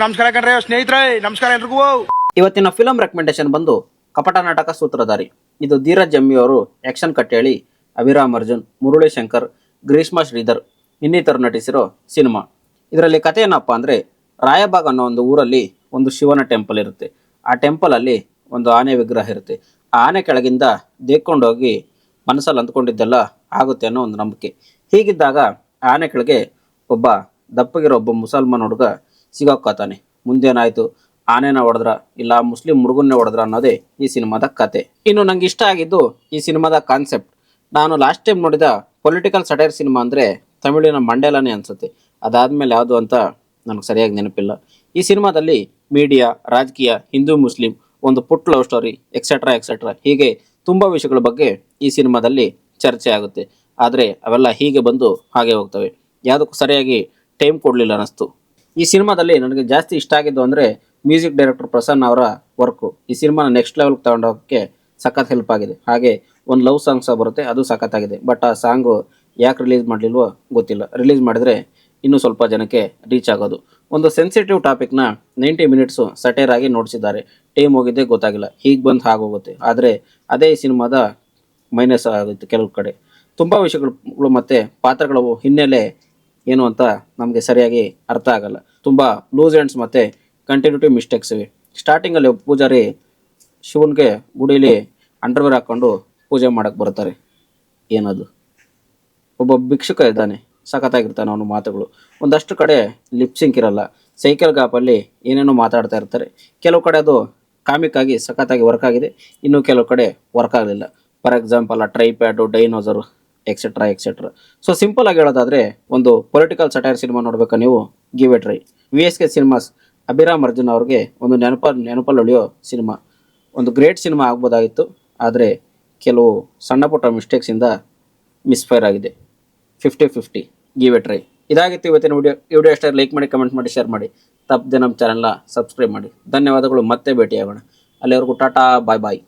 ನಮಸ್ಕಾರ ಕಣ್ರಿ, ಸ್ನೇಹಿತರೆ, ನಮಸ್ಕಾರ ಎಲ್ರಿಗೂ. ಇವತ್ತಿನ ಫಿಲಂ ರೆಕಮೆಂಡೇಶನ್ ಬಂದು ಕಪಟ ನಾಟಕ ಸೂತ್ರಧಾರಿ. ಇದು ಧೀರಜ್ ಜಮ್ಮಿ ಅವರು ಆಕ್ಷನ್ ಕಟ್ಟೇಳಿ ಅಭಿರಾಮ್ ಅರ್ಜುನ್ ಮುರುಳಿ ಶಂಕರ್ ಗ್ರೀಷ್ಮಾ ಶ್ರೀಧರ್ ಇನ್ನಿತರು ನಟಿಸಿರೋ ಸಿನಿಮಾ ಇದರಲ್ಲಿ ಕಥೆ ಏನಪ್ಪ ಅಂದರೆ ರಾಯಬಾಗ್ ಅನ್ನೋ ಒಂದು ಊರಲ್ಲಿ ಒಂದು ಶಿವನ ಟೆಂಪಲ್ ಇರುತ್ತೆ. ಆ ಟೆಂಪಲಲ್ಲಿ ಒಂದು ಆನೆ ವಿಗ್ರಹ ಇರುತ್ತೆ. ಆ ಆನೆ ಕೆಳಗಿಂದ ದೇಕ್ಕೊಂಡೋಗಿ ಮನಸ್ಸಲ್ಲಿ ಅಂದ್ಕೊಂಡಿದ್ದೆಲ್ಲ ಆಗುತ್ತೆ ಅನ್ನೋ ಒಂದು ನಂಬಿಕೆ. ಹೀಗಿದ್ದಾಗ ಆನೆ ಕೆಳಗೆ ಒಬ್ಬ ದಪ್ಪಗಿರೋ ಒಬ್ಬ ಮುಸಲ್ಮಾನ್ ಹುಡುಗ ಸಿಗಾಕೋತಾನೆ ಮುಂದೇನಾಯ್ತು? ಆನೆನ ಹೊಡೆದ್ರ? ಇಲ್ಲ ಮುಸ್ಲಿಂ ಹುಡುಗನ್ನೇ ಹೊಡೆದ್ರ ಅನ್ನೋದೇ ಈ ಸಿನಿಮಾದ ಕತೆ. ಇನ್ನು ನಂಗೆ ಇಷ್ಟ ಆಗಿದ್ದು ಈ ಸಿನಿಮಾದ ಕಾನ್ಸೆಪ್ಟ್. ನಾನು ಲಾಸ್ಟ್ ಟೈಮ್ ನೋಡಿದ ಪೊಲಿಟಿಕಲ್ ಸಟೈರ್ ಸಿನಿಮಾ ಅಂದರೆ ತಮಿಳಿನ ಮಂಡೇಲನೇ ಅನ್ಸುತ್ತೆ. ಅದಾದ್ಮೇಲೆ ಯಾವುದು ಅಂತ ನನಗೆ ಸರಿಯಾಗಿ ನೆನಪಿಲ್ಲ. ಈ ಸಿನಿಮಾದಲ್ಲಿ ಮೀಡಿಯಾ, ರಾಜಕೀಯ, ಹಿಂದೂ ಮುಸ್ಲಿಂ, ಒಂದು ಪುಟ್ ಲವ್ ಸ್ಟೋರಿ ಎಕ್ಸೆಟ್ರಾ ಎಕ್ಸೆಟ್ರಾ ಹೀಗೆ ತುಂಬ ವಿಷಯಗಳ ಬಗ್ಗೆ ಈ ಸಿನಿಮಾದಲ್ಲಿ ಚರ್ಚೆ ಆಗುತ್ತೆ. ಆದರೆ ಅವೆಲ್ಲ ಹೀಗೆ ಬಂದು ಹಾಗೆ ಹೋಗ್ತವೆ. ಯಾವುದಕ್ಕೂ ಸರಿಯಾಗಿ ಟೈಮ್ ಕೊಡಲಿಲ್ಲ ಅನ್ನಿಸ್ತು. ಈ ಸಿನಿಮಾದಲ್ಲಿ ನನಗೆ ಜಾಸ್ತಿ ಇಷ್ಟ ಆಗಿದ್ದು ಅಂದರೆ ಮ್ಯೂಸಿಕ್ ಡೈರೆಕ್ಟರ್ ಪ್ರಸನ್ನ ಅವರ ವರ್ಕು ಈ ಸಿನಿಮಾನ ನೆಕ್ಸ್ಟ್ ಲೆವೆಲ್ಗೆ ತಗೊಂಡೋಗೋಕ್ಕೆ ಸಖತ್ ಹೆಲ್ಪ್ ಆಗಿದೆ. ಹಾಗೆ ಒಂದು ಲವ್ ಸಾಂಗ್ ಸಹ ಬರುತ್ತೆ, ಅದು ಸಖತ್ತಾಗಿದೆ ಬಟ್ ಆ ಸಾಂಗು ಯಾಕೆ ರಿಲೀಸ್ ಮಾಡಲಿಲ್ವೋ ಗೊತ್ತಿಲ್ಲ. ರಿಲೀಸ್ ಮಾಡಿದ್ರೆ ಇನ್ನೂ ಸ್ವಲ್ಪ ಜನಕ್ಕೆ ರೀಚ್ ಆಗೋದು. ಒಂದು ಸೆನ್ಸಿಟಿವ್ ಟಾಪಿಕ್ನ ನೈಂಟಿ ಮಿನಿಟ್ಸು ಸಟೇರ್ ಆಗಿ ನೋಡಿಸಿದ್ದಾರೆ. ಟೈಮ್ ಹೋಗಿದ್ದೆ ಗೊತ್ತಾಗಿಲ್ಲ. ಹೀಗೆ ಬಂದು ಹಾಗೋಗುತ್ತೆ ಆದರೆ ಅದೇ ಸಿನಿಮಾದ ಮೈನಸ್ ಆಗುತ್ತೆ ಕೆಲವು ಕಡೆ. ತುಂಬ ವಿಷಯಗಳು, ಮತ್ತು ಪಾತ್ರಗಳು ಹಿನ್ನೆಲೆ ಏನು ಅಂತ ನಮಗೆ ಸರಿಯಾಗಿ ಅರ್ಥ ಆಗಲ್ಲ. ತುಂಬ ಲೂಸ್ ಎಂಡ್ಸ್ ಮತ್ತು ಕಂಟಿನ್ಯೂಟಿ ಮಿಸ್ಟೇಕ್ಸ್ ಇವೆ. ಸ್ಟಾರ್ಟಿಂಗಲ್ಲಿ ಪೂಜಾರಿ ಶಿವನಿಗೆ ಗುಡಿಲಿ ಅಂಡರ್ವೇರ್ ಹಾಕ್ಕೊಂಡು ಪೂಜೆ ಮಾಡಕ್ಕೆ ಬರ್ತಾರೆ ಏನದು? ಒಬ್ಬ ಭಿಕ್ಷುಕ ಇದ್ದಾನೆ. ಸಖತ್ತಾಗಿರ್ತಾನೆ ಅವನು ಮಾತುಗಳು. ಒಂದಷ್ಟು ಕಡೆ ಲಿಪ್ಸಿಂಕ್ ಇರಲ್ಲ. ಸೈಕಲ್ ಗಾಪಲ್ಲಿ ಏನೇನೋ ಮಾತಾಡ್ತಾ ಇರ್ತಾರೆ. ಕೆಲವು ಕಡೆ ಅದು ಕಾಮಿಕ್ ಆಗಿ ಸಖತ್ತಾಗಿ ವರ್ಕ್ ಆಗಿದೆ. ಇನ್ನು ಕೆಲವು ಕಡೆ ವರ್ಕ್ ಆಗಲಿಲ್ಲ. ಫಾರ್ ಎಕ್ಸಾಂಪಲ್ ಆ tripod dinosaur etcetera etcetera so simple ಆಗಿ ಹೇಳೋದಾದ್ರೆ, ಒಂದು ಪೊಲಿಟಿಕಲ್ ಸಟೈರ್ ಸಿನಿಮಾ ನೋಡ್ಬೇಕು ನೀವು give a try V S K cinemas Abhiram Arjun ಅವ್ರಿಗೆ ಒಂದು ನೆನಪ, ನೆನಪಲ್ಲಿ ಉಳಿಯೋ ಸಿನಿಮಾ ಒಂದು ಗ್ರೇಟ್ ಸಿನಿಮಾ ಆಗ್ಬೋದಾಗಿತ್ತು, ಆದರೆ ಕೆಲವು ಸಣ್ಣ ಪುಟ್ಟ ಮಿಸ್ಟೇಕ್ಸಿಂದ ಮಿಸ್ಫೈರ್ ಆಗಿದೆ. Fifty fifty give a try ಇದಾಗಿತ್ತು ಇವತ್ತಿನ ವಿಡಿಯೋ ವಿಡಿಯೋ ಇಷ್ಟ ಲೈಕ್ ಮಾಡಿ ಕಮೆಂಟ್ ಮಾಡಿ ಶೇರ್ ಮಾಡಿ. ತಪ್ಪದೆ ನಮ್ಮ ಚಾನಲ್ನ ಸಬ್ಸ್ಕ್ರೈಬ್ ಮಾಡಿ. ಧನ್ಯವಾದಗಳು. ಮತ್ತೆ ಭೇಟಿಯಾಗೋಣ. ಅಲ್ಲಿವರೆಗೂ ಟಾಟಾ ಬಾಯ್ ಬಾಯ್